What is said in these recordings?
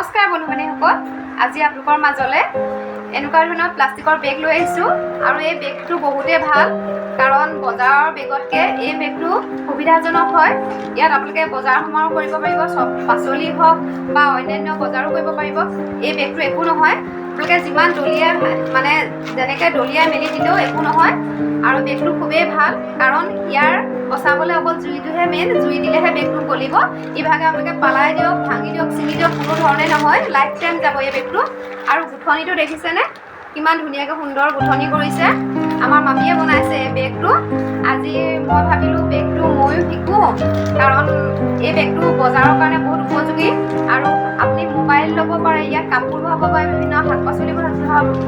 নমস্কাৰ বন্ধু বান্ধৱীসকল। আজি আপোনালোকৰ মাজলৈ এনেকুৱা ধৰণৰ প্লাষ্টিকৰ বেগ লৈ আহিছোঁ আৰু এই বেগটো বহুতেই ভাল কাৰণ বজাৰৰ বেগতকৈ এই বেগটো সুবিধাজনক হয়। ইয়াত আপোনালোকে বজাৰ সমাৰো কৰিব পাৰিব চব পাচলি হওক বা অন্যান্য বজাৰো কৰিব পাৰিব। এই বেগটো একো নহয় আপোনালোকে যিমান দলিয়াই মানে যেনেকৈ দলিয়াই মেলি দিলেও একো নহয়। আৰু বেগটো খুবেই ভাল কাৰণ ইয়াৰ বচাবলৈ অকল জুইটোহে মেইন জুই দিলেহে বেগটো গলিব। ইভাগে আপোনালোকে পেলাই দিয়ক ভাঙি দিয়ক ছিঙি দিয়ক কোনো ধৰণে নহয় লাইফ টাইম যাব এই বেগটো আৰু গুঠনিটো দেখিছেনে? কিমান ধুনীয়াকৈ সুন্দৰ গুঠনি কৰিছে। আমাৰ মামীয়ে বনাইছে এই বেগটো আজি মই ভাবিলোঁ বেগটো ময়ো শিকোঁ কাৰণ এই বেগটো বজাৰৰ কাৰণে বহুত উপযোগী। আৰু আপুনি মোবাইল ল'ব পাৰে ইয়াত কাপোৰ ভৰাব পাৰে বিভিন্ন শাক পাচলি ভৰা-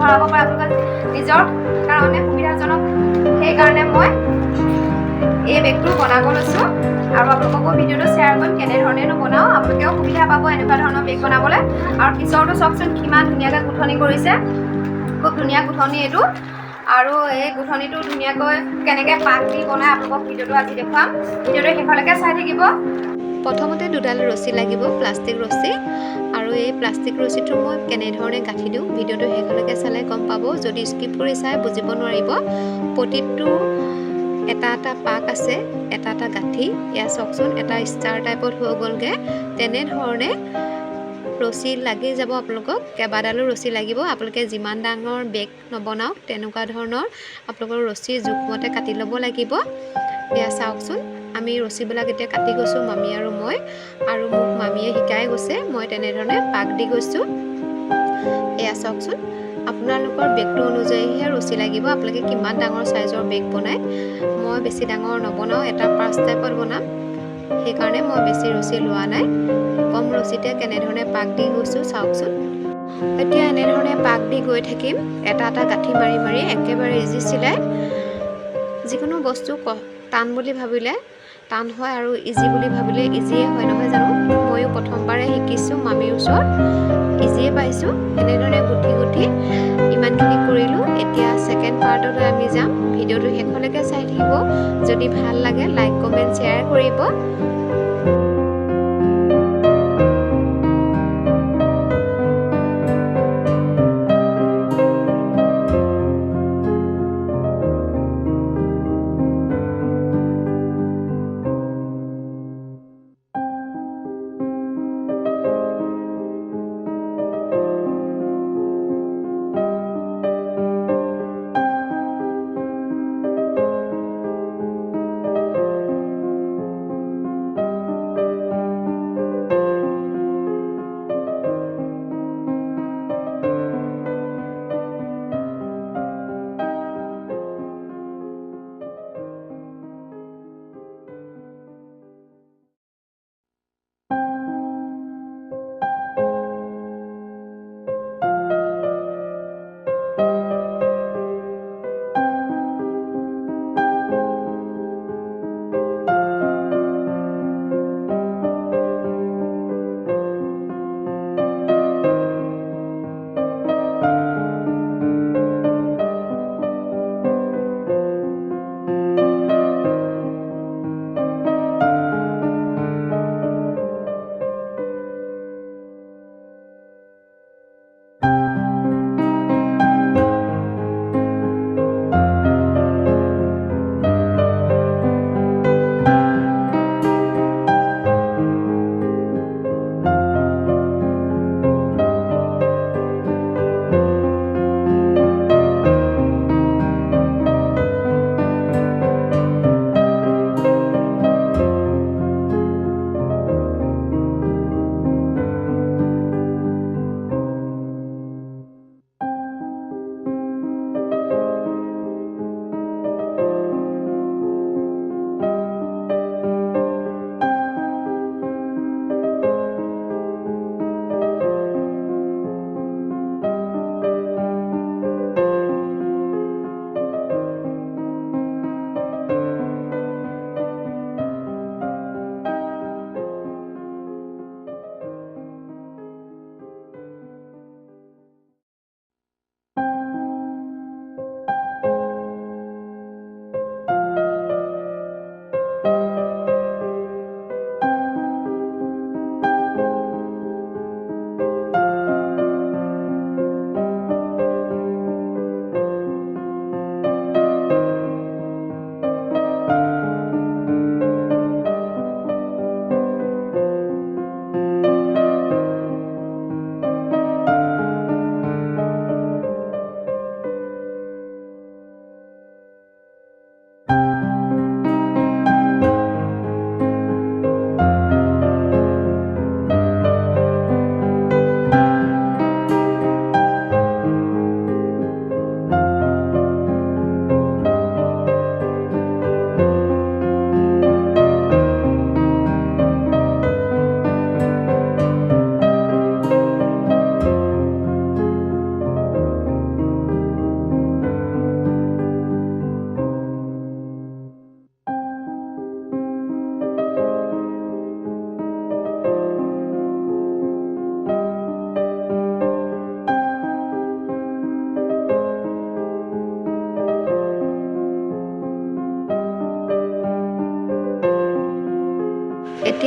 ভৰাব পাৰে আপোনালোকে নিজৰ কাৰণে সুবিধাজনক। সেইকাৰণে মই এই বেগটো বনাব লৈছোঁ। আৰু আপোনালোককো ভিডিঅ'টো শ্বেয়াৰ কৰিম কেনেধৰণেনো বনাওঁ আপোনালোকেও সুবিধা পাব এনেকুৱা ধৰণৰ বেগ বনাবলৈ। আৰু পিছৰটো চাওকচোন কিমান ধুনীয়াকৈ গুঠনি কৰিছে। খুব ধুনীয়া গুঠনি এইটো। আৰু এই গুঠনিটো ধুনীয়াকৈ কেনেকৈ পাক দি বনাই আপোনালোকক ভিডিঅ'টো আজি দেখুৱাম। ভিডিঅ'টো শেষলৈকে চাই থাকিব। প্ৰথমতে দুডাল ৰছী লাগিব প্লাষ্টিক ৰছী। আৰু এই প্লাষ্টিক ৰছীটো মই কেনেধৰণে গাঁঠি দিওঁ ভিডিঅ'টো শেষলৈকে চালে গম পাব। যদি স্কিপ কৰি চাই বুজিব নোৱাৰিব। প্ৰতিটো এটা এটা পাক আছে এটা এটা গাঁঠি এয়া চাওকচোন এটা ষ্টাৰ টাইপত হৈ গ'লগৈ। তেনেধৰণে ৰছী লাগি যাব আপোনালোকক কেইবাডালো ৰছী লাগিব। আপোনালোকে যিমান ডাঙৰ বেগ নবনাওক তেনেকুৱা ধৰণৰ আপোনালোকৰ ৰছী জোখমতে কাটি ল'ব লাগিব। এয়া চাওকচোন আমি ৰছীবিলাক এতিয়া কাটি গৈছোঁ মামী আৰু মই আৰু মোক মামীয়ে শিকাই গৈছে। মই তেনেধৰণে পাক দি গৈছোঁ। এয়া চাওকচোন। আপোনালোকৰ বেগটো অনুযায়ীহে ৰছী লাগিব। আপোনালোকে কিমান ডাঙৰ চাইজৰ বেগ বনায় মই বেছি ডাঙৰ নবনাওঁ এটা পাঁচ টাইপত বনাম। সেইকাৰণে মই বেছি ৰছী লোৱা নাই। কম ৰছীতে কেনেধৰণে পাক দি গৈছোঁ চাওকচোন। এতিয়া এনেধৰণে পাক দি গৈ থাকিম। এটা এটা গাঁঠি মাৰি মাৰি একেবাৰে ইজি চিলাই। যিকোনো বস্তু টান বুলি ভাবিলে টান হয় আৰু ইজি বুলি ভাবিলে ইজিয়ে হয় নহয় জানো? ময়ো প্ৰথমবাৰে শিকিছোঁ মামীৰ ওচৰত। ইজিয়ে পাইছোঁ। এনেধৰণে গুঠি গুঠি পাৰ্টলৈ আমি যাম। ভিডিঅ'টো শেষলৈকে চাই থাকিব। যদি ভাল লাগে লাইক কমেণ্ট শ্বেয়াৰ কৰিব।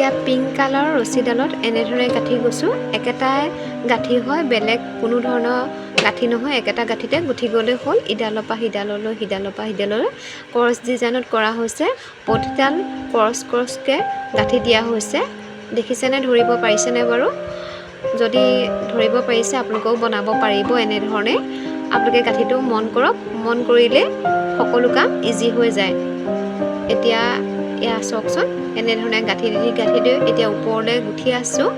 এতিয়া পিংক কালাৰৰ ৰছীডালত এনেধৰণে গাঁঠি গৈছোঁ। একেটাই গাঁঠি হয় বেলেগ কোনো ধৰণৰ গাঁঠি নহয়। একেটা গাঁঠিতে গুঠি গ'লেই হ'ল ইডালৰ পৰা সিডাললৈ সিডালৰ পৰা সিডাললৈ। ক্ৰছ ডিজাইনত কৰা হৈছে। প্ৰতিডাল ক্ৰছ ক্ৰছকৈ গাঁঠি দিয়া হৈছে। দেখিছেনে ধৰিব পাৰিছেনে বাৰু? যদি ধৰিব পাৰিছে আপোনালোকেও বনাব পাৰিব এনেধৰণে। আপোনালোকে গাঁঠিটো মন কৰক। মন কৰিলে সকলো কাম ইজি হৈ যায়। এতিয়া এয়া চাওকচোন। এনেধৰণে গাঁঠি দি গাঁঠি দি এতিয়া ওপৰলৈ গুঠি আছোঁ।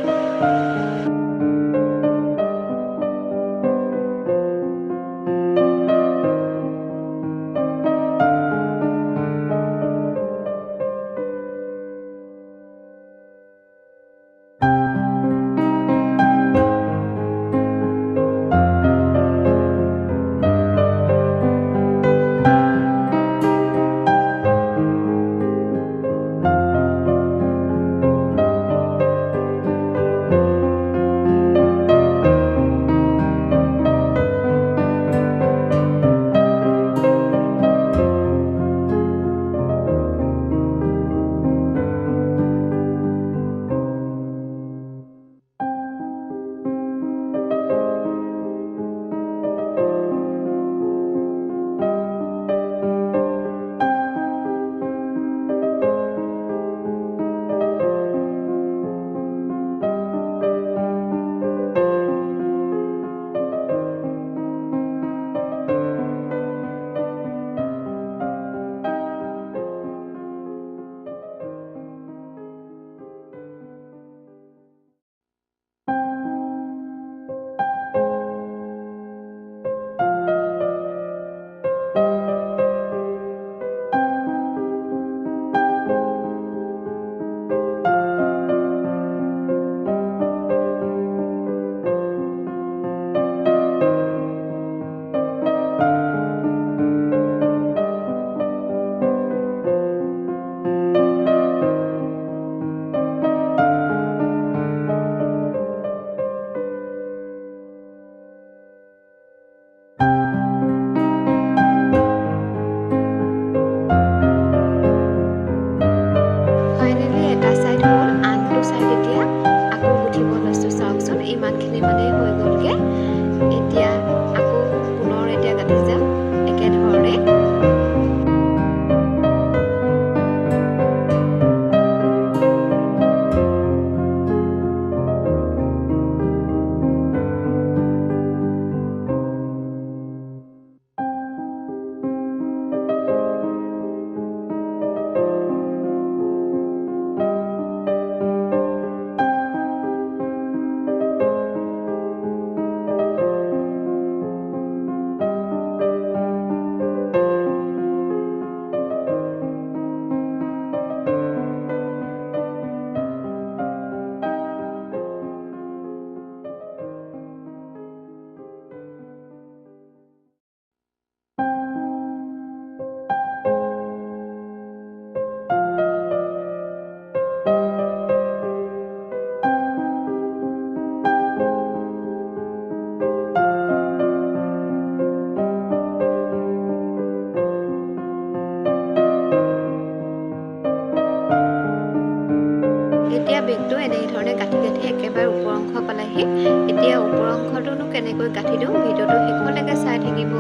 এনেধৰণে গাঁঠি গাঁঠি একেবাৰে ওপৰ অংশ পালেহি। এতিয়া ওপৰ অংশটোনো কেনেকৈ গাঁঠি দিওঁ? ভিডিঅ'টো শেষলৈকে চাই থাকিব।